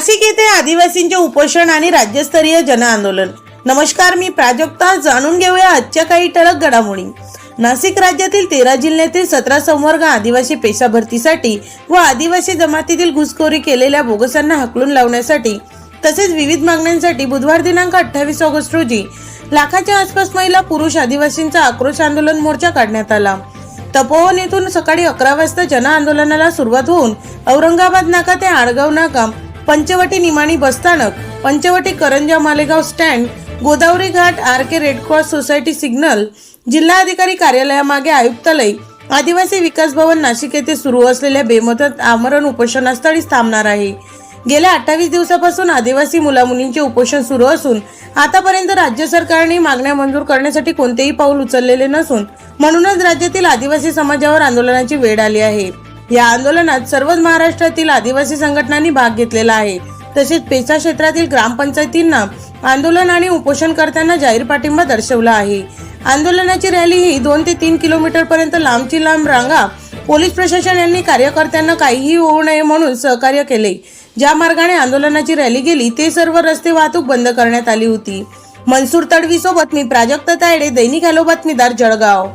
नाशिक येथे आदिवासींचे उपोषण आणि राज्यस्तरीय जन आंदोलन नमस्कार मी प्राजक्ता. जाणून घेऊया आजच्या काही ठळक घडामोडी. नाशिक राज्यातील तेरा जिल्ह्यातील सतरा संवर्ग आदिवासी पेशा भरतीसाठी व आदिवासी जमातीतील घुसखोरी केलेल्या बोगसांना हकलून लावण्यासाठी तसेच विविध मागण्यांसाठी बुधवार दिनांक अठ्ठावीस ऑगस्ट रोजी लाखाच्या आसपास महिला पुरुष आदिवासींचा आक्रोश आंदोलन मोर्चा काढण्यात आला. तपोवन येथून सकाळी अकरा वाजता जन आंदोलनाला सुरुवात होऊन औरंगाबाद नाका ते आडगाव नाका पंचवटी निमाणी बसस्थानक Panchavati Karanja Malegaon stand Godavari ghat R K red cross society signal जिल्हाधिकारी कार्यालयामागे आयुक्तालय आदिवासी विकास भवन नाशिक येथे सुरू असलेल्या बेमुदत आमरण उपोषणास्थळी थांबणार आहे. गेल्या अठ्ठावीस दिवसापासून आदिवासी मुलामुलींचे उपोषण सुरू असून आतापर्यंत राज्य सरकारने मागण्या मंजूर करण्यासाठी कोणतेही पाऊल उचललेले नसून म्हणूनच राज्यातील आदिवासी समाजावर आंदोलनाची वेळ आली आहे. या आंदोलनात सर्वच महाराष्ट्रातील आदिवासी संघटनांनी भाग घेतलेला आहे. तसेच पेचा क्षेत्रातील ग्रामपंचायतींना आंदोलन आणि उपोषण करताना जाहीर पाठिंबा दर्शवला आहे. आंदोलनाची रॅली ही दोन ते तीन किलोमीटर पर्यंत लांबची लांब रांगा पोलीस प्रशासन यांनी कार्यकर्त्यांना काहीही होऊ नये म्हणून सहकार्य केले. ज्या मार्गाने आंदोलनाची रॅली गेली ते सर्व रस्ते वाहतूक बंद करण्यात आली होती. मनसूर तडवी सोबत मी प्राजक्त तायडे दैनिक हॅलो बातमीदार जळगाव.